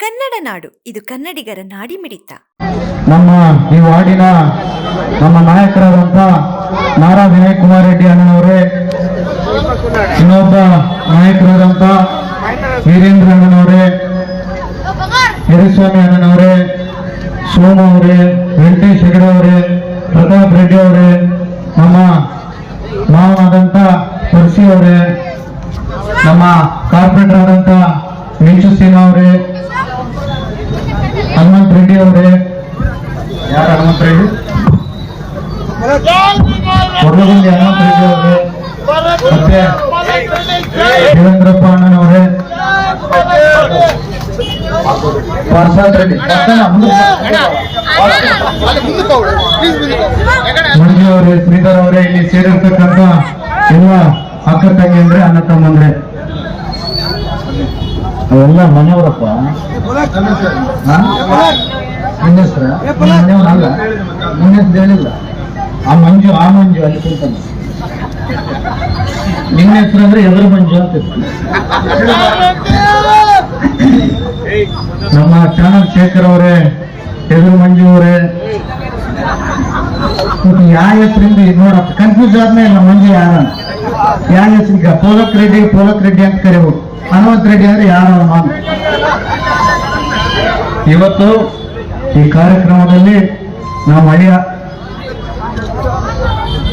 ಕನ್ನಡ ನಾಡು. ಇದು ಕನ್ನಡಿಗರ ನಾಡಿ ಮಿಡಿತ ನಮ್ಮ ಈ ವಾರ್ಡಿನ ನಮ್ಮ ನಾಯಕರಾದಂಥ ನಾರಾ ವಿನಯ್ ಕುಮಾರ್ ರೆಡ್ಡಿ ಅಣ್ಣನವರೇ, ಇನ್ನೊಬ್ಬ ನಾಯಕರಾದಂಥ ವೀರೇಂದ್ರ ಅಣ್ಣನವರೇ, ಹಿರಿಸ್ವಾಮಿ ಅಣ್ಣನವರೇ, ಸೋಮ ಅವರೇ, ವೆಂಕಟೇಶ್ ಹೆಗಡೆ ಅವರೇ, ಪ್ರತಾಪ್ ರೆಡ್ಡಿ ಅವರೇ, ನಮ್ಮ ಮಾವನಾದಂಥ ಪರ್ಸಿ ಅವರೇ, ನಮ್ಮ ಕಾರ್ಪೊರೇಟರ್ ಆದಂಥ ಮಿಂಚು ಸಿನ್ಹಾ ಅವರೇ ಹನುಮಂತ್ ರೆಡ್ಡಿ ಅವರೇ. ಯಾರು ಹನುಮಂತ್ ರೆಡ್ಡಿ? ಕೊಡಗುಂದಿ ಹನುಮಂತ್ ರೆಡ್ಡಿ ಅವರೇ. ಮತ್ತೆ ದೇವೇಂದ್ರಪ್ಪ ಅಣ್ಣನವರೇ ಪ್ರಸಾದ್ ರೆಡ್ಡಿ. ಅವರೇ, ಶ್ರೀಧರ್ ಅವರೇ ಇಲ್ಲಿ ಸೇರಿರ್ತಕ್ಕಂಥ ಎಲ್ಲ ಅಕ್ಕ ತಂಗಿ ಅಂದ್ರೆ ಅಣ್ಣ ತಮ್ಮಂದ್ರೆ. ಅವೆಲ್ಲ ಮನೆಯವರಪ್ಪ. ನಿನ್ನ ಹೆಸರು? ನಿನ್ನ ಹೆಸರು ಹೇಳಿಲ್ಲ. ಆ ಮಂಜು ಆ ಮಂಜು ಅಲ್ಲಿ ಕುಂತಾನೆ. ನಿನ್ನ ಹೆಸರು ಅಂದ್ರೆ ಎದುರು ಮಂಜು ಅಂತ ನಮ್ಮ ಚಾನಲ್ ಶೇಖರ್ ಅವರೇ ಎದುರು ಮಂಜು ಅವರೇ. ಯಾವ ಹೆಸರಿಂದ ಇದು ನೋಡಪ್ಪ. ಕನ್ಫ್ಯೂಸ್ ಆದ್ಮೇಲೆ ನಮ್ಮ ಮಂಜು ಯಾರ? ಯಾವ ಹೆಸರಿಗೆ? ಪೋಲಕ್ ರೆಡ್ಡಿ ಪೋಲಕ್ ರೆಡ್ಡಿ ಅಂತ ಕರಿಬೋದು. ಹನುಮಂತ್ ರೆಡ್ಡಿ ಅಂದ್ರೆ ಯಾರು ಇವತ್ತು ಈ ಕಾರ್ಯಕ್ರಮದಲ್ಲಿ ನಮ್ಮ ಅಳಿಯ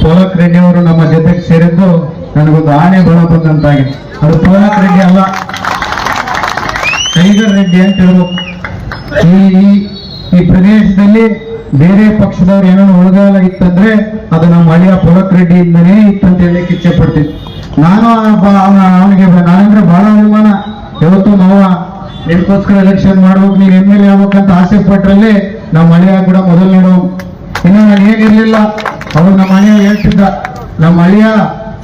ಪೋಲಕ್ ರೆಡ್ಡಿ ಅವರು ನಮ್ಮ ಜೊತೆಗೆ ಸೇರಿದ್ದು ನನಗೊಂದು ಆನೆ ಬಳ ಬಂದಂತಾಗಿದೆ. ಅದು ಪೋಲಕ್ ರೆಡ್ಡಿ ಅಲ್ಲ, ಟೈಗರ್ ರೆಡ್ಡಿ ಅಂತ ಹೇಳ್ಬೇಕು ಈ ಈ- ಪ್ರದೇಶದಲ್ಲಿ ಬೇರೆ ಪಕ್ಷದವ್ರು ಏನೋ ಒಳಗಾಲ ಇತ್ತಂದ್ರೆ ಅದು ನಮ್ಮ ಅಳಿಯ ಪೋಲಕ್ ರೆಡ್ಡಿಯಿಂದನೇ ಇತ್ತಂತ ಹೇಳಲಿಕ್ಕೆ ಇಚ್ಛೆ ಪಡ್ತೀನಿ. ನಾನು ಅವನಿಗೆ ನಾನಂದ್ರೆ ಬಹಳ ಅಭಿಮಾನ ಯಾವತ್ತು ಮಾವ ನಿನ್ಗೋಸ್ಕರ ಎಲೆಕ್ಷನ್ ಮಾಡ್ಬೇಕು ನೀನ್ ಎಂ ಎಲ್ ಎ ಆಗ್ಬೇಕಂತ ಆಸೆ ಪಟ್ಟರಲ್ಲಿ ನಮ್ಮ ಮಳೆಯ ಕೂಡ ಮೊದಲು ನೋಡೋ ಇನ್ನು ನಾನು ಏನಿರ್ಲಿಲ್ಲ ಅವ್ರು ನಮ್ಮ ಮನೆಯ ಹೇಳ್ತಿದ್ದ ನಮ್ಮ ಅಳಿಯ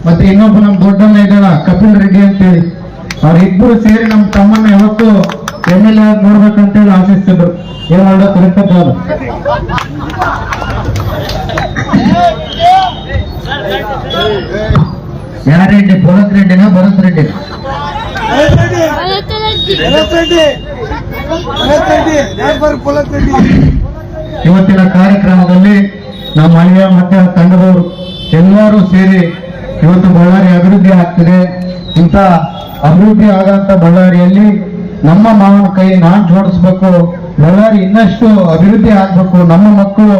ಮತ್ತೆ ಇನ್ನೊಬ್ಬ ನಮ್ಮ ದೊಡ್ಡಣ್ಣ ಇದ್ದಾನ ಕಪಿಲ್ ರೆಡ್ಡಿ ಅಂತೇಳಿ ಅವ್ರಿಬ್ರು ಸೇರಿ ನಮ್ಮ ತಮ್ಮನ್ನ ಯಾವತ್ತು ಎಂ ಎಲ್ ಎ ನೋಡ್ಬೇಕಂತೇಳಿ ಆಶಿಸ್ತಿದ್ರು ಏನ್ ಮಾಡೋ ಕರೆಕ್ಟ್ ಅದು ಯಾರ ರೆಡ್ಡಿ ಭರತ್ ರೆಡ್ಡಿನ ಭರತ್ ರೆಡ್ಡಿ ಇವತ್ತಿನ ಕಾರ್ಯಕ್ರಮದಲ್ಲಿ ನಮ್ಮ ಅಳಿಯ ಮತ್ತೆ ತಂಡದವರು ಎಲ್ಲರೂ ಸೇರಿ ಇವತ್ತು ಬಳ್ಳಾರಿ ಅಭಿವೃದ್ಧಿ ಆಗ್ತಿದೆ. ಇಂಥ ಅಭಿವೃದ್ಧಿ ಆಗಂತ ಬಳ್ಳಾರಿಯಲ್ಲಿ ನಮ್ಮ ಮಾವನ ಕೈ ನಾನ್ ಜೋಡಿಸ್ಬೇಕು. ಬಳ್ಳಾರಿ ಇನ್ನಷ್ಟು ಅಭಿವೃದ್ಧಿ ಆಗ್ಬೇಕು. ನಮ್ಮ ಮಕ್ಕಳು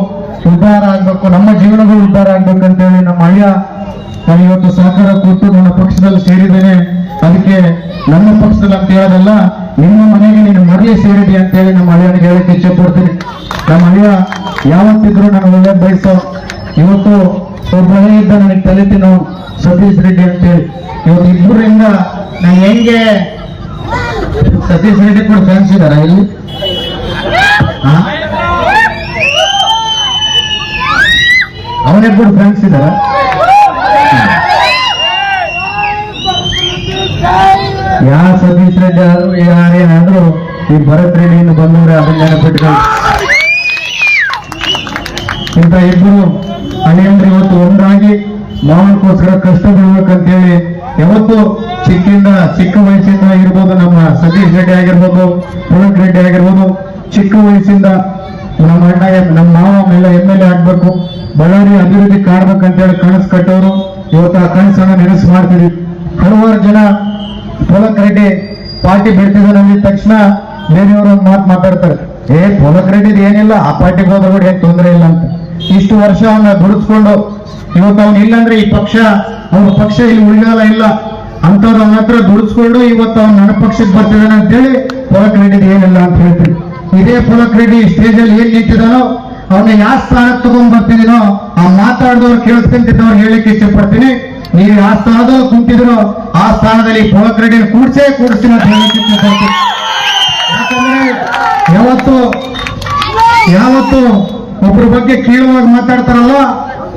ಉದ್ಧಾರ ಆಗ್ಬೇಕು. ನಮ್ಮ ಜೀವನಗಳು ಉದ್ಧಾರ ಆಗ್ಬೇಕು ಅಂತೇಳಿ ನಮ್ಮ ಅಳಿಯ ನಾನು ಇವತ್ತು ಸಹಕಾರ ಕೊಟ್ಟು ನನ್ನ ಪಕ್ಷದಲ್ಲಿ ಸೇರಿದ್ದೇನೆ. ಅದಕ್ಕೆ ನನ್ನ ಪಕ್ಷದಲ್ಲಿ ಅಂತ ಹೇಳೋದಲ್ಲ, ನಿಮ್ಮ ಮನೆಗೆ ನೀನು ಮರಳಿ ಅಂತ ಹೇಳಿ ನಮ್ಮ ಅಳಿಯನಿಗೆ ಹೇಳಕ್ಕೆ ಇಚ್ಛೆ ಪಡ್ತೀನಿ. ನಮ್ಮ ಅಳಿಯ ಯಾವತ್ತಿದ್ರು ನಾನು ಒಳ್ಳೆ ಬಯಸೋ, ಇವತ್ತು ಒಬ್ಬನೇ ಇದ್ದ ನನಗೆ ತಲೆ ನಾವು ಸತೀಶ್ ರೆಡ್ಡಿ ಅಂತೇಳಿ ಇವತ್ತು ಇಬ್ಬರಿಂದ ನಾನು ಹೆಂಗೆ ಸತೀಶ್ ರೆಡ್ಡಿ ಕೂಡ ಫ್ಯಾನ್ಸ್ ಇದಾರ ಇಲ್ಲಿ? ಅವನಿಬ್ಬರು ಅವನೇ ಕೂಡ ಫ್ಯಾನ್ಸ್ ಯಾವ ಸತೀಶ್ ರೆಡ್ಡಿ ಆದ್ರು ಯಾರೇನಾದ್ರು ಈ ಭರತ್ ರೆಡ್ಡಿಯನ್ನು ಬಂದವ್ರೆ ಅದನ್ನ ನೆನಪಿಟ್ಕೊಂಡು ಇಂತ ಇಬ್ಬರು ಅಳಿಯಂದ್ರೆ ಇವತ್ತು ಒಂದಾಗಿ ಮಾವನಕ್ಕೋಸ್ಕರ ಕಷ್ಟ ಬೀಳ್ಬೇಕಂತೇಳಿ ಯಾವತ್ತು ಚಿಕ್ಕಿಂದ ಚಿಕ್ಕ ವಯಸ್ಸಿಂದ ಇರ್ಬೋದು ನಮ್ಮ ಸತೀಶ್ ರೆಡ್ಡಿ ಆಗಿರ್ಬೋದು ಪುಳಕ್ ರೆಡ್ಡಿ ಆಗಿರ್ಬೋದು, ಚಿಕ್ಕ ವಯಸ್ಸಿಂದ ನಮ್ಮ ಅಣ್ಣ, ನಮ್ಮ ಮಾವ ಮೇಲೆ ಎಂ ಎಲ್ ಎ ಆಗ್ಬೇಕು, ಬಳ್ಳಾರಿ ಅಭಿವೃದ್ಧಿ ಕಾಡ್ಬೇಕಂತೇಳಿ ಕನಸು ಕಟ್ಟೋರು, ಇವತ್ತು ಆ ಕನಸನ್ನ ನೆನಸು ಮಾಡ್ತೀವಿ ಹಲವಾರು ಜನ ಪೋಲಕ್ ರೆಡ್ಡಿ ಪಾರ್ಟಿ ಬೆಳ್ತಿದ್ದಾನೆ ಅಂದಿದ ತಕ್ಷಣ ಬೇರೆಯವರು ಒಂದು ಮಾತು ಮಾತಾಡ್ತಾರೆ. ಏ, ಪೋಲಕ್ ರೆಡ್ಡಿದು ಏನಿಲ್ಲ, ಆ ಪಾರ್ಟಿಗೆ ಹೋದ್ರೆ ಕೂಡ ಏನು ತೊಂದರೆ ಇಲ್ಲ ಅಂತ. ಇಷ್ಟು ವರ್ಷ ಅವನ್ನ ದುಡಿಸ್ಕೊಂಡು ಇವತ್ತು ಅವ್ನು ಈ ಪಕ್ಷ ಅವ್ರ ಪಕ್ಷ ಇಲ್ಲಿ ಉಳಿಗಾಲ ಇಲ್ಲ. ಅಂತವ್ರು ಅವನ ಹತ್ರ ದುಡಿಸ್ಕೊಂಡು ಇವತ್ತು ಅವ್ನು ನನ್ನ ಪಕ್ಷಕ್ಕೆ ಬರ್ತಿದ್ದಾನೆ ಅಂತೇಳಿ ಪೋಲಕ್ ರೆಡ್ಡಿದು ಏನಿಲ್ಲ ಅಂತ ಹೇಳ್ತೀನಿ. ಇದೇ ಪೋಲಕ್ ರೆಡ್ಡಿ ಸ್ಟೇಜ್ ಅಲ್ಲಿ ಏನ್ ನಿಂತಿದ್ದಾನೋ ಅವನ್ನ ಯಾವ ಸ್ಥಾನಕ್ಕೆ ತಗೊಂಡ್ ಬರ್ತಿದ್ದೀನೋ, ಆ ಮಾತಾಡಿದವ್ರು ಕೇಳಿಸ್ಕೊಂತಿದ್ದವ್ರು ಹೇಳಿಕ್ಕೆ ಇಷ್ಟಪಡ್ತೀನಿ. ಪಡ್ತೀನಿ ನೀವು ಆ ಸ್ಥಾನದಲ್ಲಿ ಕುಂತಿದ್ರು ಆ ಸ್ಥಾನದಲ್ಲಿ ಪೋಲಕ್ ರೆಡ್ಡಿ ಕೂಡ್ಸೇ ಕೂಡಿಸ್ತೀನಿ ಅಂತ ಪಡ್ತೀನಿ ಯಾಕಂದ್ರೆ ಯಾವತ್ತು ಯಾವತ್ತು ಒಬ್ಬರ ಬಗ್ಗೆ ಕೀಳುವಾಗಿ ಮಾತಾಡ್ತಾರಲ್ಲ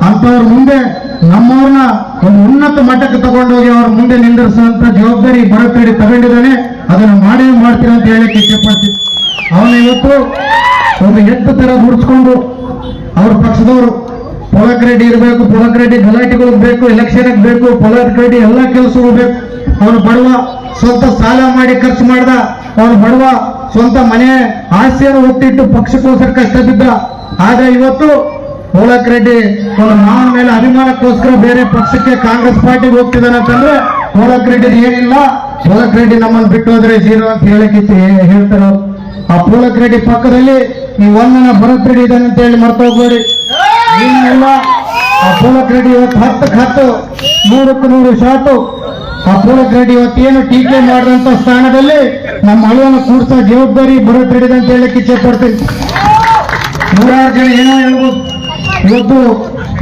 ಅಂತವ್ರ ಮುಂದೆ ನಮ್ಮವ್ರನ್ನ ಒಂದು ಉನ್ನತ ಮಟ್ಟಕ್ಕೆ ತಗೊಂಡೋಗಿ ಅವ್ರ ಮುಂದೆ ನಿಂದಿರಿಸುವಂತ ಜವಾಬ್ದಾರಿ ಭರತ್ ತಗೊಂಡಿದ್ದಾನೆ. ಅದನ್ನ ಮಾಡಿ ಮಾಡ್ತೀನಿ ಅಂತ ಹೇಳಕ್ಕೆ ಇಚ್ಛೆ ಪಡ್ತೀನಿ ಅವನ ಇವತ್ತು ಒಂದು ಎತ್ತು ತರ ಮುಡ್ಸ್ಕೊಂಡು ಅವ್ರ ಪಕ್ಷದವರು ಪೊಲಕ್ ರೆಡ್ಡಿ ಇರಬೇಕು, ಪೊಲಕ್ ರೆಡ್ಡಿ ಗಲಾಟೆಗಳು ಬೇಕು ಎಲೆಕ್ಷನ್ ಬೇಕು, ಪೊಲಕ್ ರೆಡ್ಡಿ ಎಲ್ಲ ಕೆಲಸಗಳು ಬೇಕು ಅವನು ಬಡವ, ಸ್ವಂತ ಸಾಲ ಮಾಡಿ ಖರ್ಚು ಮಾಡ್ದ, ಅವನು ಬಡವ, ಸ್ವಂತ ಮನೆ ಆಸ್ತಿಯನ್ನು ಒತ್ತಿಟ್ಟು ಪಕ್ಷಕ್ಕೋಸ್ಕರ ಕಷ್ಟ ಬಿದ್ದ. ಆದ್ರೆ ಇವತ್ತು ಪೊಲಕ್ ರೆಡ್ಡಿ ಅವನ ಮಾವನ ಮೇಲೆ ಅಭಿಮಾನಕ್ಕೋಸ್ಕರ ಬೇರೆ ಪಕ್ಷಕ್ಕೆ ಕಾಂಗ್ರೆಸ್ ಪಾರ್ಟಿಗೆ ಹೋಗ್ತಿದ್ದಾನೆ ಅಂತಂದ್ರೆ ಪೊಲಕ್ ರೆಡ್ಡಿ ಏನಿಲ್ಲ. ಪೊಲಕ್ ರೆಡ್ಡಿ ನಮ್ಮನ್ನು ಬಿಟ್ಟು ಹೋದ್ರೆ ಜೀರೋ ಅಂತ ಹೇಳಕ್ಕೆ ಹೇಳ್ತಾರ ಆ ಪೊಲಕ್ ರೆಡ್ಡಿ ಪಕ್ಕದಲ್ಲಿ ಈ ಒಂದನ ಭರತ್ ರೆಡ್ಡಿ ಇದ್ದಾನೆ ಅಂತ ಹೇಳಿ ಮರ್ತ ಹೋಗ್ಬೇಡಿ ಏನಿಲ್ಲ ಆ ಪೂಲಕ್ ರೆಡ್ಡಿ ಇವತ್ತು ಹತ್ತು ಹತ್ತು ನೂರಕ್ಕೂ ನೂರು ಶಾಟು. ಅಪೋಲಕ್ ರೆಡ್ಡಿ ಇವತ್ತು ಏನು ಟೀಕೆ ಮಾಡಿದಂತ ಸ್ಥಾನದಲ್ಲಿ ನಮ್ಮ ಅಳಿಯನ ಕೂಡಿಸೋ ಜವಾಬ್ದಾರಿ ಭರತ್ ರೆಡ್ಡಿ ಅಂತ ಹೇಳಕ್ಕೆ ಇಚ್ಛೆ ಪಡ್ತೀನಿ. ನೂರಾರು ಜನ ಏನೋ ಹೇಳ್ಬೋದು. ಇವತ್ತು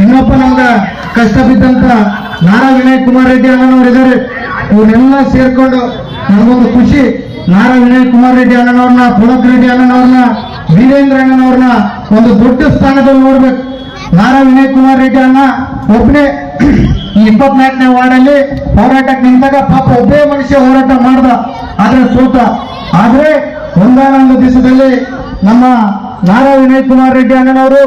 ಇನ್ನೊಬ್ಬ ನಮ್ಗ ಕಷ್ಟ ಬಿದ್ದಂತ ನಾರಾ ವಿನಯ್ ಕುಮಾರ್ ರೆಡ್ಡಿ ಅಣ್ಣನವ್ರು ಇದ್ದಾರೆ. ಇವರೆಲ್ಲ ಸೇರ್ಕೊಂಡು ನಮಗೊಂದು ಖುಷಿ. ನಾರಾ ವಿನಯ್ ಕುಮಾರ್ ರೆಡ್ಡಿ ಅಣ್ಣನವ್ರನ್ನ ಪುಳಕ್ ರೆಡ್ಡಿ ಅಣ್ಣನವ್ರನ್ನ, ವೀರೇಂದ್ರ ಅಣ್ಣನವ್ರನ್ನ ಒಂದು ದೊಡ್ಡ ಸ್ಥಾನದಲ್ಲಿ ನೋಡ್ಬೇಕು. ನಾರಾ ವಿನಯ್ ಕುಮಾರ್ ರೆಡ್ಡಿ ಅಣ್ಣ ಒಬ್ಬನೇ ಇಪ್ಪತ್ನಾಲ್ಕನೇ ವಾರ್ಡಲ್ಲಿ ಹೋರಾಟಕ್ಕೆ ನಿಂತಾಗ ಪಾಪ ಒಬ್ಬೇ ಮನುಷ್ಯ ಹೋರಾಟ ಮಾಡ್ದ ಆದ್ರೆ ಸೂತ ಆದ್ರೆ ಒಂದಾನೊಂದು ದಿವಸದಲ್ಲಿ ನಮ್ಮ ನಾರಾ ವಿನಯ್ ಕುಮಾರ್ ರೆಡ್ಡಿ ಅಣ್ಣನವರು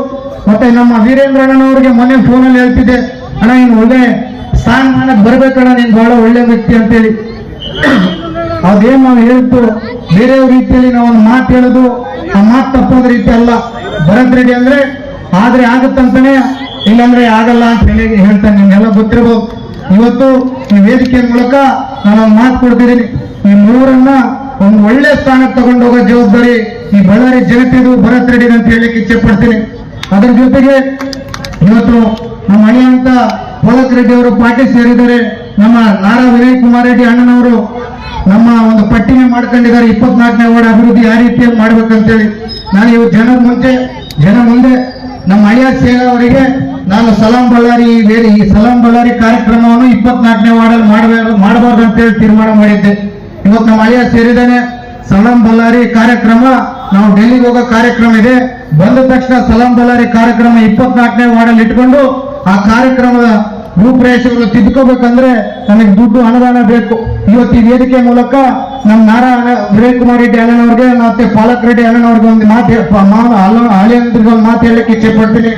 ಮತ್ತೆ ನಮ್ಮ ವೀರೇಂದ್ರ ಅಣ್ಣನವರಿಗೆ ಮೊನ್ನೆ ಫೋನಲ್ಲಿ ಹೇಳ್ತಿದ್ದೆ, ಅಣ್ಣ, ನೀನು ಒಳ್ಳೆ ಸ್ಥಾನಮಾನಕ್ಕೆ ಬರ್ಬೇಕಣ್ಣ, ನೀನ್ ಬಹಳ ಒಳ್ಳೆ ವ್ಯಕ್ತಿ ಅಂತೇಳಿ. ಅದೇನ್ ನಾವು ಹೇಳ್ತು, ಬೇರೆಯವ್ರ ರೀತಿಯಲ್ಲಿ ನಾವು ಮಾತು ಹೇಳೋದು, ಆ ಮಾತು ತಪ್ಪೋದ ರೀತಿ ಅಲ್ಲ. ಭರತ್ ರೆಡ್ಡಿ ಅಂದ್ರೆ ಆದ್ರೆ ಆಗತ್ತಂತಾನೆ? ಇಲ್ಲಾಂದ್ರೆ ಆಗಲ್ಲ ಅಂತ ಹೇಳಿ ಹೇಳ್ತಾನೆ. ನಿಮ್ಗೆಲ್ಲ ಗೊತ್ತಿರ್ಬೋದು. ಇವತ್ತು ಈ ವೇದಿಕೆಯ ಮೂಲಕ ನಾನು ಒಂದು ಮಾತು ಕೊಡ್ತಿದ್ದೀನಿ. ಈ ಮೂರನ್ನ ಒಂದು ಒಳ್ಳೆ ಸ್ಥಾನಕ್ಕೆ ತಗೊಂಡೋಗೋ ಜವಾಬ್ದಾರಿ ಈ ಬಳ್ಳಾರಿ ಜನತೆದು ಭರತ್ ರೆಡ್ಡಿ ಅಂತ ಹೇಳಲಿಕ್ಕೆ ಇಚ್ಛೆ ಪಡ್ತೀನಿ. ಅದರ ಜೊತೆಗೆ ಇವತ್ತು ನಮ್ಮ ಅಣಿಯಂತ ಭರತ್ ರೆಡ್ಡಿ ಅವರು ಪಾರ್ಟಿ ಸೇರಿದ್ದಾರೆ. ನಮ್ಮ ನಾರಾ ವಿನಯ್ ಕುಮಾರ್ ರೆಡ್ಡಿ ಅಣ್ಣನವರು ನಮ್ಮ ಒಂದು ಪಟ್ಟಿನೇ ಮಾಡ್ಕೊಂಡಿದ್ದಾರೆ. ಇಪ್ಪತ್ನಾಲ್ಕನೇ ವಾರ್ಡ್ ಅಭಿವೃದ್ಧಿ ಯಾವ ರೀತಿಯಲ್ಲಿ ಮಾಡ್ಬೇಕಂತೇಳಿ. ನಾನು ಇವು ಜನರ ಮುಂಚೆ, ಜನ ಮುಂದೆ ನಮ್ಮ ಅಳಿಯ ಸೇರ ಅವರಿಗೆ ನಾನು ಸಲಾಂ ಬಳ್ಳಾರಿ ಈ ಸಲಾಂ ಬಳ್ಳಾರಿ ಕಾರ್ಯಕ್ರಮವನ್ನು ಇಪ್ಪತ್ನಾಲ್ಕನೇ ವಾರ್ಡಲ್ಲಿ ಮಾಡಬೇಕು ಮಾಡಬಾರ್ದು ಅಂತೇಳಿ ತೀರ್ಮಾನ ಮಾಡಿದ್ದೆ. ಇವತ್ತು ನಮ್ಮ ಅಳಿಯ ಸೇರಿದ್ದಾನೆ ಸಲಾಂ ಬಳ್ಳಾರಿ ಕಾರ್ಯಕ್ರಮ, ನಾವು ಡೆಲ್ಲಿಗೆ ಹೋಗೋ ಕಾರ್ಯಕ್ರಮ ಇದೆ. ಬಂದ ತಕ್ಷಣ ಸಲಾಂ ಬಳ್ಳಾರಿ ಕಾರ್ಯಕ್ರಮ ಇಪ್ಪತ್ನಾಲ್ಕನೇ ವಾರ್ಡಲ್ಲಿ ಇಟ್ಕೊಂಡು ಆ ಕಾರ್ಯಕ್ರಮದ ರೂಪುರೇಷೆಗಳು ತಿದ್ದುಕೋಬೇಕಂದ್ರೆ ನನಗೆ ದುಡ್ಡು ಅನುದಾನ ಬೇಕು. ಇವತ್ತು ಈ ವೇದಿಕೆ ಮೂಲಕ ನಮ್ಮ ನಾರಾಯಣ ವಿರೇ ಕುಮಾರ್ ರೆಡ್ಡಿ ಅಣ್ಣನವ್ರಿಗೆ ಮತ್ತೆ ಪಾಲಕ್ ರೆಡ್ಡಿ ಅಣ್ಣನವ್ರಿಗೆ ಒಂದು ಮಾತು ಹೇ- ಪ- ಮಾವ ಅಲ್ಲ ಹಳಿಯಂದ್ರಿಗೆ ಒಂದು ಮಾತು ಹೇಳಕ್ಕೆ ಇಚ್ಛೆ ಪಡ್ತೀನಿ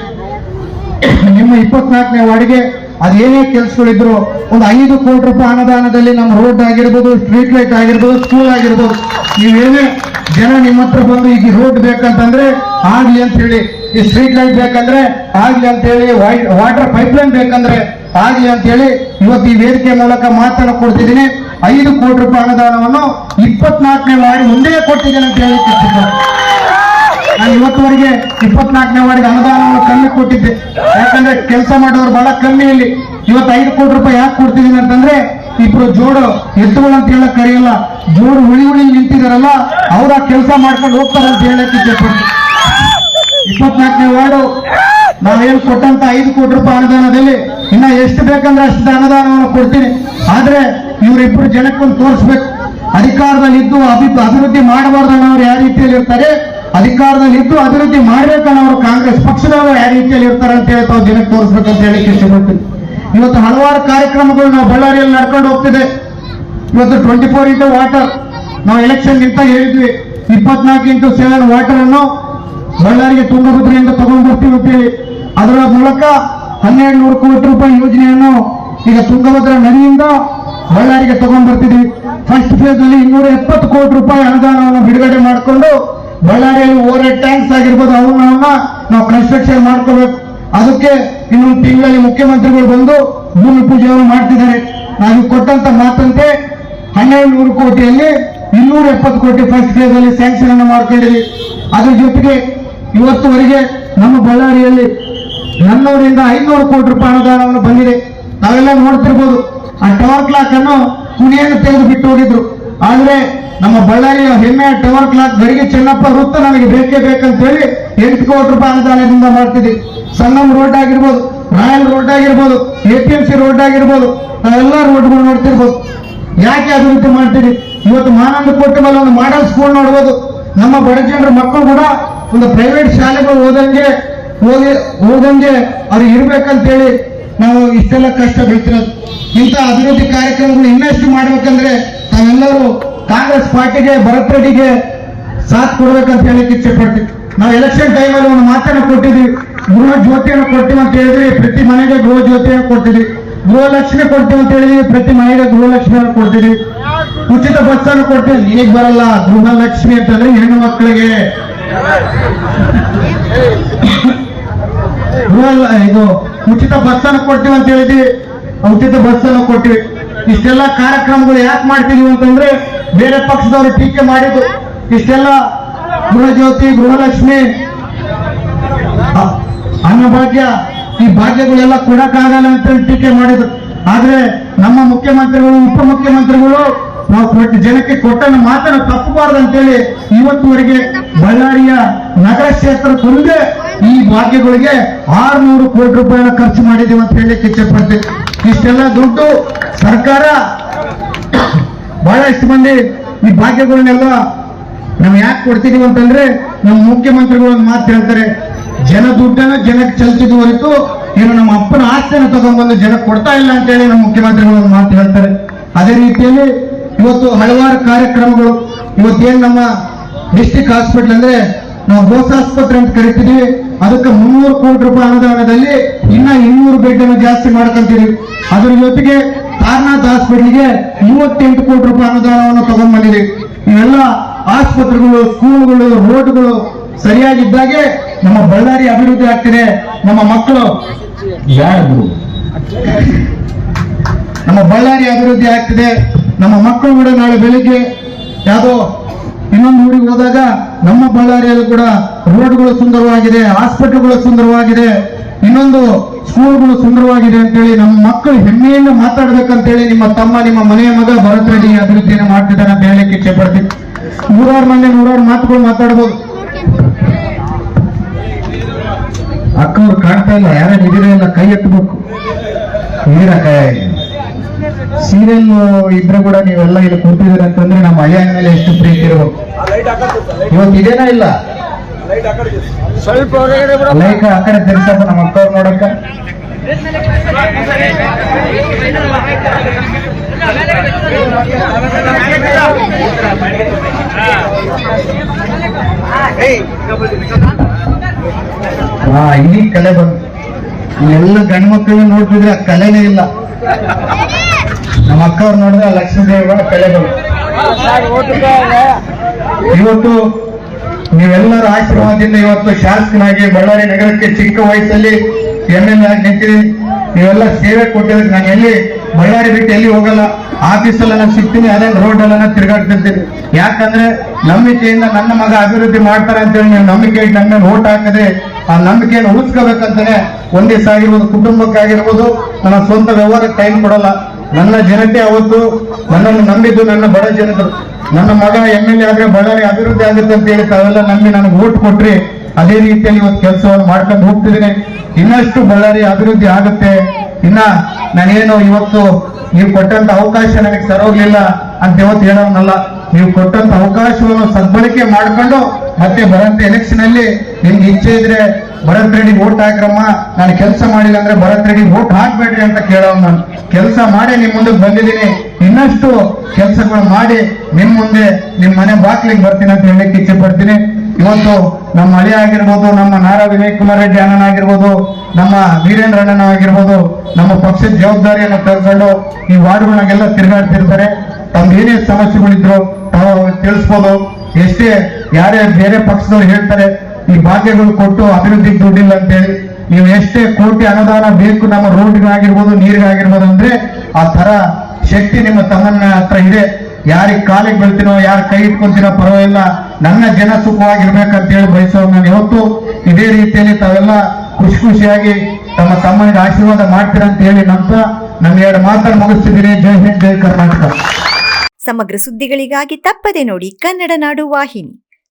ನಿಮ್ಮ ಇಪ್ಪತ್ನಾಲ್ಕನೇ ವಾರ್ಡ್ಗೆ ಅದೇನೇ ಕೆಲಸಗಳಿದ್ರು ಒಂದು ಐದು ಕೋಟಿ ರೂಪಾಯಿ ಅನುದಾನದಲ್ಲಿ ನಮ್ಮ ರೋಡ್ ಆಗಿರ್ಬೋದು, ಸ್ಟ್ರೀಟ್ ಲೈಟ್ ಆಗಿರ್ಬೋದು, ಸ್ಕೂಲ್ ಆಗಿರ್ಬೋದು ನೀವೇನೇ ಜನ ನಿಮ್ಮ ಹತ್ರ ಬಂದು ಈಗ ರೋಡ್ ಬೇಕಂತಂದ್ರೆ ಆಗ್ಲಿ ಅಂತ ಹೇಳಿ, ಈ ಸ್ಟ್ರೀಟ್ ಲೈಟ್ ಬೇಕಂದ್ರೆ ಆಗ್ಲಿ ಅಂತ ಹೇಳಿ ವಾಟರ್ ಪೈಪ್ಲೈನ್ ಬೇಕಂದ್ರೆ ಆಗ್ಲಿ ಅಂತ ಹೇಳಿ ಇವತ್ತು ಈ ವೇದಿಕೆ ಮೂಲಕ ಮಾತನ್ನ ಕೊಡ್ತಿದ್ದೀನಿ. ಐದು ಕೋಟಿ ರೂಪಾಯಿ ಅನುದಾನವನ್ನು ಇಪ್ಪತ್ನಾಲ್ಕನೇ ವಾರ್ಡ್ ಮುಂದೆ ಕೊಟ್ಟಿದ್ದೇನೆ ಅಂತ ಹೇಳಿ ನಾನು ಇವತ್ತುವರೆಗೆ ಇಪ್ಪತ್ನಾಲ್ಕನೇ ವಾರ್ಡ್ಗೆ ಅನುದಾನವನ್ನು ಕಮ್ಮಿ ಕೊಟ್ಟಿದ್ದೆ. ಯಾಕಂದ್ರೆ ಕೆಲಸ ಮಾಡೋರು ಬಹಳ ಕಮ್ಮಿ ಇಲ್ಲಿ. ಇವತ್ತು ಐದು ಕೋಟಿ ರೂಪಾಯಿ ಯಾಕೆ ಕೊಡ್ತಿದ್ದೀನಿ ಅಂತಂದ್ರೆ, ಇಬ್ರು ಜೋಡು ಎತ್ತುಗಳು ಅಂತ ಹೇಳಕ್ ಕರೆಯಲ್ಲ, ಜೋಡು ಹುಳಿ ಹುಳಿ ನಿಂತಿದಾರಲ್ಲ, ಅವ್ರ ಕೆಲಸ ಮಾಡ್ಕೊಂಡು ಹೋಗ್ತಾರೆ ಅಂತ ಹೇಳಕ್ ಇಚ್ಛೆಪಡ್ತೀನಿ ಇಪ್ಪತ್ನಾಲ್ಕನೇ ವಾರ್ಡು ನಾವೇನು ಕೊಟ್ಟಂತ ಐದು ಕೋಟಿ ರೂಪಾಯಿ ಅನುದಾನದಲ್ಲಿ ಇನ್ನ ಎಷ್ಟು ಬೇಕಂದ್ರೆ ಅಷ್ಟು ಅನುದಾನವನ್ನು ಕೊಡ್ತೀನಿ. ಆದ್ರೆ ಇವರಿಬ್ಬರು ಜನಕ್ಕೊಂದು ತೋರಿಸ್ಬೇಕು. ಅಧಿಕಾರದಲ್ಲಿ ಇದ್ದು ಅಭಿ, ಅಭಿವೃದ್ಧಿ ಮಾಡಬಾರ್ದು ಅನ್ನೋರು ಯಾವ ರೀತಿಯಲ್ಲಿ ಇರ್ತಾರೆ? ಅಧಿಕಾರದಲ್ಲಿ ಇದ್ದು ಅಭಿವೃದ್ಧಿ ಮಾಡ್ಬೇಕನ್ನೋರು ಕಾಂಗ್ರೆಸ್ ಪಕ್ಷದವರು ಯಾವ ರೀತಿಯಲ್ಲಿ ಇರ್ತಾರೆ ಅಂತ ಹೇಳಿ ತಾವು ಜನಕ್ಕೆ ತೋರಿಸ್ಬೇಕಂತ ಹೇಳಿ ಇಷ್ಟಪಡ್ತೀನಿ. ಇವತ್ತು ಹಲವಾರು ಕಾರ್ಯಕ್ರಮಗಳು ನಾವು ಬಳ್ಳಾರಿಯಲ್ಲಿ ನಡ್ಕೊಂಡು ಹೋಗ್ತಿದೆ. ಇವತ್ತು ಟ್ವೆಂಟಿ ಫೋರ್ ಇಂಟು ವಾಟರ್ ನಾವು ಎಲೆಕ್ಷನ್ ನಿಂತ ಹೇಳಿದ್ವಿ. ಇಪ್ಪತ್ನಾಲ್ಕು ಇಂಟು ಸೆವೆನ್ ವಾಟರ್ ಅನ್ನು ಬಳ್ಳಾರಿಗೆ ತುಂಗಭದ್ರೆಯಿಂದ ತಗೊಂಡು ಅಂತೇಳಿ ಅದರ ಮೂಲಕ ಹನ್ನೆರಡು ನೂರು ಕೋಟಿ ರೂಪಾಯಿ ಯೋಜನೆಯನ್ನು ಈಗ ತುಂಗಭದ್ರಾ ನದಿಯಿಂದ ಬಳ್ಳಾರಿಗೆ ತಗೊಂಡ್ ಬರ್ತಿದ್ವಿ. ಫಸ್ಟ್ ಫೇಸ್ ಅಲ್ಲಿ ಇನ್ನೂರ ಎಪ್ಪತ್ತು ಕೋಟಿ ರೂಪಾಯಿ ಅನುದಾನವನ್ನು ಬಿಡುಗಡೆ ಮಾಡಿಕೊಂಡು ಬಳ್ಳಾರಿಯಲ್ಲಿ ಓವರ್ ಹೆಡ್ ಟ್ಯಾಂಕ್ಸ್ ಆಗಿರ್ಬೋದು ಅವನ್ನ ನಾವು ಕನ್ಸ್ಟ್ರಕ್ಷನ್ ಮಾಡ್ಕೋಬೇಕು ಅದಕ್ಕೆ ಇನ್ನೊಂದು ತಿಂಗಳಲ್ಲಿ ಮುಖ್ಯಮಂತ್ರಿಗಳು ಬಂದು ಭೂಮಿ ಪೂಜೆಯನ್ನು ಮಾಡ್ತಿದ್ದಾರೆ. ನಾವು ಕೊಟ್ಟಂತ ಮಾತಂತೆ ಹನ್ನೆರಡು ನೂರು ಕೋಟಿಯಲ್ಲಿ ಇನ್ನೂರ ಎಪ್ಪತ್ತು ಕೋಟಿ ಫಸ್ಟ್ ಫೇಸ್ ಅಲ್ಲಿ ಸ್ಯಾಂಕ್ಷನ್ ಅನ್ನು ಮಾಡ್ಕೊಂಡಿದ್ವಿ ಅದ್ರ ಜೊತೆಗೆ ಇವತ್ತುವರೆಗೆ ನಮ್ಮ ಬಳ್ಳಾರಿಯಲ್ಲಿ ನನ್ನೂರಿಂದ ಐನೂರು ಕೋಟಿ ರೂಪಾಯಿ ಅನುದಾನವನ್ನು ಬಂದಿದೆ. ನಾವೆಲ್ಲ ನೋಡ್ತಿರ್ಬೋದು. ಆ ಟವರ್ ಕ್ಲಾಕ್ ಅನ್ನು ಕುಣಿಯನ್ನು ತೆಗೆದು ಬಿಟ್ಟು ಹೋಗಿದ್ರು. ಆದ್ರೆ ನಮ್ಮ ಬಳ್ಳಾರಿಯ ಹೆಮ್ಮೆಯ ಟವರ್ ಕ್ಲಾಕ್ ಗಡಿಗೆ ಚೆನ್ನಪ್ಪ ವೃತ್ತ ನನಗೆ ಬೇಕೇ ಬೇಕಂತ ಹೇಳಿ ಎಂಟು ಕೋಟಿ ರೂಪಾಯಿ ಅನುದಾನದಿಂದ ಮಾಡ್ತಿದ್ವಿ. ಸಂಗಮ್ ರೋಡ್ ಆಗಿರ್ಬೋದು, ರಾಯಲ್ ರೋಡ್ ಆಗಿರ್ಬೋದು A P M C road ಆಗಿರ್ಬೋದು, ನಾವೆಲ್ಲ ರೋಡ್ಗಳು ನೋಡ್ತಿರ್ಬೋದು. ಯಾಕೆ ಅಭಿವೃದ್ಧಿ ಮಾಡ್ತೀರಿ ಇವತ್ತು ಮಾನಂದ ಕೊಟ್ಟ ಮೇಲೆ ಒಂದು ಮಾಡಲ್ ಸ್ಕೂಲ್ ನೋಡ್ಬೋದು. ನಮ್ಮ ಬಡ ಜನರ ಮಕ್ಕಳು ಕೂಡ ಒಂದು ಪ್ರೈವೇಟ್ ಶಾಲೆಗಳು ಓದಂಗೆ ಓದಿ ಓದಂಗೆ ಅವ್ರಿಗೆ ಇರ್ಬೇಕಂತೇಳಿ ನಾವು ಇಷ್ಟೆಲ್ಲ ಕಷ್ಟ ಬೀಳ್ತಿರೋದು ಇಂಥ ಅಭಿವೃದ್ಧಿ ಕಾರ್ಯಕ್ರಮಗಳು ಇನ್ನಷ್ಟು ಮಾಡ್ಬೇಕಂದ್ರೆ ನಾವೆಲ್ಲರೂ ಕಾಂಗ್ರೆಸ್ ಪಾರ್ಟಿಗೆ, ಭರತ್ ರೆಡ್ಡಿಗೆ ಸಾಥ್ ಕೊಡ್ಬೇಕಂತ ಹೇಳಿಕ್ಕೆ ಇಚ್ಛೆ ಪಡ್ತೀವಿ ನಾವು ಎಲೆಕ್ಷನ್ ಟೈಮಲ್ಲಿ ಒಂದು ಮಾತನ್ನು ಕೊಟ್ಟಿದ್ವಿ. ಗೃಹ ಜ್ಯೋತಿಯನ್ನು ಕೊಡ್ತೀವಿ ಅಂತ ಹೇಳಿದ್ವಿ. ಪ್ರತಿ ಮನೆಗೆ ಗೃಹ ಜ್ಯೋತಿಯನ್ನು ಕೊಡ್ತಿದ್ವಿ. ಗೃಹಲಕ್ಷ್ಮಿ ಕೊಡ್ತೀವಿ ಅಂತ ಹೇಳಿದ್ವಿ. ಪ್ರತಿ ಮನೆಗೆ ಗೃಹಲಕ್ಷ್ಮಿಯನ್ನು ಕೊಡ್ತೀವಿ ಉಚಿತ ಬಸ್ ಅನ್ನು ಕೊಡ್ತೀವಿ ಈಗ ಬರಲ್ಲ. ಗೃಹಲಕ್ಷ್ಮಿ ಅಂತಂದ್ರೆ ಹೆಣ್ಣು ಮಕ್ಕಳಿಗೆ. ಗೃಹ ಇದು ಉಚಿತ ಬಸ್ ಅನ್ನು ಕೊಡ್ತೀವಿ ಅಂತ ಹೇಳಿದ್ವಿ. ಉಚಿತ ಬಸ್ ಅನ್ನು ಕೊಟ್ಟಿವಿ ಇಷ್ಟೆಲ್ಲ ಕಾರ್ಯಕ್ರಮಗಳು ಯಾಕೆ ಮಾಡ್ತೀವಿ ಅಂತಂದ್ರೆ ಬೇರೆ ಪಕ್ಷದವರು ಟೀಕೆ ಮಾಡಿದ್ದು. ಇಷ್ಟೆಲ್ಲ ಗೃಹ ಜ್ಯೋತಿ ಗೃಹಲಕ್ಷ್ಮಿ ಅನ್ನಭಾಗ್ಯ ಈ ಭಾಗ್ಯಗಳೆಲ್ಲ ಕೊಡಕ್ಕಾಗಲ್ಲ ಅಂತ ಹೇಳಿ ಟೀಕೆ ಮಾಡಿದ್ರು ಆದ್ರೆ ನಮ್ಮ ಮುಖ್ಯಮಂತ್ರಿಗಳು, ಉಪಮುಖ್ಯಮಂತ್ರಿಗಳು ನಾವು ಕೊಟ್ಟ ಜನಕ್ಕೆ ಕೊಟ್ಟನ್ನು ಮಾತನ್ನು ತಪ್ಪಬಾರದು ಅಂತೇಳಿ ಇವತ್ತುವರೆಗೆ ಬಳ್ಳಾರಿಯ ನಗರ ಕ್ಷೇತ್ರ ಒಂದೇ ಈ ಭಾಗ್ಯಗಳಿಗೆ ಆರ್ನೂರು ಕೋಟಿ ರೂಪಾಯಿನ ಖರ್ಚು ಮಾಡಿದೀವಿ ಅಂತ ಹೇಳಿ ಇಚ್ಛೆ ಪಡ್ತೀವಿ ಇಷ್ಟೆಲ್ಲ ದುಡ್ಡು ಸರ್ಕಾರ ಬಹಳಷ್ಟು ಮಂದಿ ಈ ಭಾಗ್ಯಗಳನ್ನೆಲ್ಲ ನಾವು ಯಾಕೆ ಕೊಡ್ತಿದೀವಿ ಅಂತಂದ್ರೆ ನಮ್ಮ ಮುಖ್ಯಮಂತ್ರಿಗಳು ಒಂದು ಮಾತು ಹೇಳ್ತಾರೆ, ಜನ ದುಡ್ಡನ್ನ ಜನಕ್ಕೆ ಚಲಿಸಿದ ಹೊರತು ಏನು ನಮ್ಮ ಅಪ್ಪನ ಆಸ್ತಿಯನ್ನು ತಗೊಂಡ್ಬಂದು ಜನಕ್ಕೆ ಕೊಡ್ತಾ ಇಲ್ಲ ಅಂತ ಹೇಳಿ ನಮ್ಮ ಮುಖ್ಯಮಂತ್ರಿಗಳು ಒಂದು ಮಾತು ಹೇಳ್ತಾರೆ. ಅದೇ ರೀತಿಯಲ್ಲಿ ಇವತ್ತು ಹಲವಾರು ಕಾರ್ಯಕ್ರಮಗಳು, ಇವತ್ತೇನು ನಮ್ಮ ಡಿಸ್ಟಿಕ್ ಹಾಸ್ಪಿಟಲ್ ಅಂದ್ರೆ ನಾವು ಬೋಸ್ ಆಸ್ಪತ್ರೆ ಅಂತ ಕರಿತಿದೀವಿ. ಅದಕ್ಕೆ ಮುನ್ನೂರು ಕೋಟಿ ರೂಪಾಯಿ ಅನುದಾನದಲ್ಲಿ ಇನ್ನ ಇನ್ನೂರು ಬೆಡ್ ಅನ್ನು ಜಾಸ್ತಿ ಮಾಡ್ಕೊಂತೀವಿ ಅದರ ಜೊತೆಗೆ ಕಾರ್ನಾಥ್ ಹಾಸ್ಪಿಟಲ್ಗೆ ಮೂವತ್ತೆಂಟು ಕೋಟಿ ರೂಪಾಯಿ ಅನುದಾನವನ್ನು ತಗೊಂಡ್ಬಂದಿದೆ. ಇವೆಲ್ಲ ಆಸ್ಪತ್ರೆಗಳು ಸ್ಕೂಲ್ಗಳು ರೋಡ್ಗಳು ಸರಿಯಾಗಿದ್ದಾಗೆ ನಮ್ಮ ಬಳ್ಳಾರಿ ಅಭಿವೃದ್ಧಿ ಆಗ್ತಿದೆ. ನಮ್ಮ ಮಕ್ಕಳು ಯಾರು ನಮ್ಮ ಬಳ್ಳಾರಿ ಅಭಿವೃದ್ಧಿ ಆಗ್ತಿದೆ. ನಮ್ಮ ಮಕ್ಕಳು ಕೂಡ ನಾಳೆ ಬೆಳಿಗ್ಗೆ ಯಾವುದೋ ಇನ್ನೊಂದು ಊರಿಗೆ ಹೋದಾಗ ನಮ್ಮ ಬಳ್ಳಾರಿಯಲ್ಲಿ ಕೂಡ ರೋಡ್ಗಳು ಸುಂದರವಾಗಿದೆ, ಹಾಸ್ಪಿಟಲ್ಗಳು ಸುಂದರವಾಗಿದೆ, ಇನ್ನೊಂದು ಸ್ಕೂಲ್ಗಳು ಸುಂದರವಾಗಿದೆ ಅಂತೇಳಿ ನಮ್ಮ ಮಕ್ಕಳು ಹೆಮ್ಮೆಯಿಂದ ಮಾತಾಡ್ಬೇಕಂತೇಳಿ ನಿಮ್ಮ ತಮ್ಮ, ನಿಮ್ಮ ಮನೆಯ ಮಗ ಭರತ್ ರೆಡ್ಡಿ ಅಭಿವೃದ್ಧಿಯನ್ನು ಮಾಡ್ತಿದ್ದಾನೆ ಅಂತ ಹೇಳಿ ಇಚ್ಛೆ ಪಡ್ತೀನಿ. ನೂರಾರು ಮಂದಿ, ನೂರಾರು ಮಾತುಗಳು ಮಾತಾಡ್ಬೋದು. ಅಕ್ಕವ್ರು ಕಾಣ್ತಾ ಇಲ್ಲ, ಯಾರೇ ಇದಿರೇ ಇಲ್ಲ, ಕೈ ಎತ್ತಬೇಕು. ನೀರ ಕೈ. ಸೀರಿಯಲ್ ಇದ್ರೆ ಕೂಡ ನೀವೆಲ್ಲ ಇಲ್ಲಿ ಕೂತಿದ್ದೀರ ಅಂತಂದ್ರೆ ನಮ್ಮ ಹಳೆಯ ಮೇಲೆ ಎಷ್ಟು ಪ್ರೀತಿ ಇರಬೇಕು. ಇವತ್ತು ಇದೇನಾ ಇಲ್ಲ. ಸ್ವಲ್ಪ ಲೈಕ್ ಆ ಕಡೆ ತಿರ್ಸಪ್ಪ ನಮ್ಮ ಅಕ್ಕವ್ರು ನೋಡಕ್ಕ. ಹಾ ಇಲ್ಲಿ ಕಲೆ ಬಂತು. ಎಲ್ಲ ಗಂಡು ಮಕ್ಕಳನ್ನ ನೋಡ್ತಿದ್ರೆ ಆ ಕಲೆನೇ ಇಲ್ಲ. ನಮ್ಮ ಅಕ್ಕ ಅವ್ರು ನೋಡಿದ್ರೆ ಲಕ್ಷ್ಮೀದೇವ ಲಕ್ಷ್ಮೀ ದೇವಿಗಳ ಕಲೆ ಬಂತು ಇವತ್ತು ನೀವೆಲ್ಲರ ಆಶೀರ್ವಾದದಿಂದ ಇವತ್ತು ಶಾಸಕನಾಗಿ ಬಳ್ಳಾರಿ ನಗರಕ್ಕೆ ಚಿಕ್ಕ ವಯಸ್ಸಲ್ಲಿ ಎಂ ಎಲ್ ಎ ಆಗಿ ನೀವೆಲ್ಲ ಸೇವೆ ಕೊಟ್ಟಿದ್ದಕ್ಕೆ ನಾನು ಎಲ್ಲಿ ಬಳ್ಳಾರಿ ಬಿಟ್ಟು ಎಲ್ಲಿ ಹೋಗಲ್ಲ. ಆಫೀಸಲ್ಲ ನಾನು ಸಿಗ್ತೀನಿ, ಅದೇ ರೋಡ್ ಎಲ್ಲ ತಿರುಗಾಡ್ತಿರ್ತೀನಿ. ಯಾಕಂದ್ರೆ ನಂಬಿಕೆಯಿಂದ ನನ್ನ ಮಗ ಅಭಿವೃದ್ಧಿ ಮಾಡ್ತಾರೆ ಅಂತೇಳಿ ನೀವು ನಂಬಿಕೆ ಇಟ್ಟು ನನ್ನ ಓಟ್ ಹಾಕಿದ್ರೆ ಆ ನಂಬಿಕೆಯನ್ನು ಉಳಿಸ್ಕೋಬೇಕಂತಾನೆ ಒಂದೇ ದಿವಸ ಆಗಿರ್ಬೋದು ಕುಟುಂಬಕ್ಕಾಗಿರ್ಬೋದು, ನನ್ನ ಸ್ವಂತ ವ್ಯವಹಾರಕ್ಕೆ ಟೈಮ್ ಕೊಡಲ್ಲ. ನನ್ನ ಜನತೆ ಅವತ್ತು ನನ್ನನ್ನು ನಂಬಿದ್ದು ನನ್ನ ಬಡ ಜನರು. ನನ್ನ ಮಗ ಎಂ ಎಲ್ ಎ ಆದ್ರೆ ಬಳ್ಳಾರಿ ಅಭಿವೃದ್ಧಿ ಆಗುತ್ತೆ ಅಂತ ಹೇಳಿ ತಾವೆಲ್ಲ ನಂಬಿ ನನಗೆ ಓಟ್ ಕೊಟ್ರಿ. ಅದೇ ರೀತಿಯಲ್ಲಿ ಇವತ್ತು ಕೆಲಸವನ್ನು ಮಾಡ್ಕೊಂಡು ಹೋಗ್ತಿದ್ದೀನಿ. ಇನ್ನಷ್ಟು ಬಳ್ಳಾರಿ ಅಭಿವೃದ್ಧಿ ಆಗುತ್ತೆ. ಇನ್ನ ನಾನೇನು ಇವತ್ತು ನೀವು ಕೊಟ್ಟಂತ ಅವಕಾಶ ನನಗೆ ಸರೋಗ್ಲಿಲ್ಲ ಅಂತ ಇವತ್ತು ಹೇಳೋನಲ್ಲ. ನೀವು ಕೊಟ್ಟಂತ ಅವಕಾಶವನ್ನು ಸದ್ಬಳಕೆ ಮಾಡ್ಕೊಂಡು ಮತ್ತೆ ಬರಂತ ಎಲೆಕ್ಷನ್ ಅಲ್ಲಿ ನಿಮ್ಗೆ ಇಚ್ಛೆ ಇದ್ರೆ ಭರತ್ ರೆಡ್ಡಿ ಓಟ್ ಹಾಕ್ರಮ್ಮ. ನಾನು ಕೆಲಸ ಮಾಡಿಲ್ಲ ಅಂದ್ರೆ ಭರತ್ ರೆಡ್ಡಿ ಓಟ್ ಹಾಕ್ಬೇಡ್ರಿ ಅಂತ ಕೇಳೋ ನಾನು. ಕೆಲಸ ಮಾಡಿ ನಿಮ್ ಮುಂದೆ ಬಂದಿದ್ದೀನಿ. ಇನ್ನಷ್ಟು ಕೆಲಸಗಳು ಮಾಡಿ ನಿಮ್ ಮುಂದೆ ನಿಮ್ ಮನೆ ಬಾಕ್ಲಿಗೆ ಬರ್ತೀನಿ ಅಂತ ಹೇಳಕ್ಕೆ ಇಚ್ಛೆ ಪಡ್ತೀನಿ. ಇವತ್ತು ನಮ್ಮ ಅಳಿ ಆಗಿರ್ಬೋದು, ನಮ್ಮ ನಾರಾ ವಿನಯ್ ಕುಮಾರ್ ರೆಡ್ಡಿ ಅಣ್ಣನ ಆಗಿರ್ಬೋದು, ನಮ್ಮ ವೀರೇಂದ್ರ ಅಣ್ಣನ ಆಗಿರ್ಬೋದು, ನಮ್ಮ ಪಕ್ಷದ ಜವಾಬ್ದಾರಿಯನ್ನು ತೆಗೆದುಕೊಂಡು ಈ ವಾರ್ಡ್ಗಳನ್ನೆಲ್ಲ ತಿರುಗಾಡ್ತಿರ್ತಾರೆ. ಏನೇ ಸಮಸ್ಯೆಗಳಿದ್ರು ತಾವು ತಿಳಿಸ್ಬೋದು. ಎಷ್ಟೇ ಯಾರೇ ಬೇರೆ ಪಕ್ಷದವ್ರು ಹೇಳ್ತಾರೆ ಈ ಭಾಗ್ಯಗಳು ಕೊಟ್ಟು ಅಭಿವೃದ್ಧಿಗೆ ದುಡ್ಡಿಲ್ಲ ಅಂತೇಳಿ ನೀವು ಎಷ್ಟೇ ಕೋಟಿ ಅನುದಾನ ಬೇಕು ನಮ್ಮ ರೋಡ್ಗಾಗಿರ್ಬೋದು, ನೀರಿಗಾಗಿರ್ಬೋದು ಅಂದ್ರೆ ಆ ತರ ಶಕ್ತಿ ನಿಮ್ಮ ತಮ್ಮನ ಹತ್ರ ಇದೆ. ಯಾರಿಗೆ ಕಾಲಿಗೆ ಬೀಳ್ತೀನೋ, ಯಾರು ಕೈ ಇಟ್ಕೊಂತೀನೋ ಪರವಾಗಿಲ್ಲ. ನನ್ನ ಜನ ಸುಖವಾಗಿರ್ಬೇಕಂತ ಹೇಳಿ ಬಯಸೋ ನಾನು ಇವತ್ತು ಇದೇ ರೀತಿಯಲ್ಲಿ ತಾವೆಲ್ಲ ಖುಷಿ ಖುಷಿಯಾಗಿ ತಮ್ಮ ತಮ್ಮನಿಗೆ ಆಶೀರ್ವಾದ ಮಾಡ್ತೀರಂತ ಹೇಳಿ ನಂತ ನನ್ನ ಎರಡು ಮಾತನ್ನು ಮುಗಿಸ್ತಿದ್ದೀನಿ. ಜೈ ಹಿಂದ್, ಜೈ ಕರ್ನಾಟಕ. ಸಮಗ್ರ ಸುದ್ದಿಗಳಿಗಾಗಿ ತಪ್ಪದೆ ನೋಡಿ ಕನ್ನಡ ನಾಡು ವಾಹಿನಿ.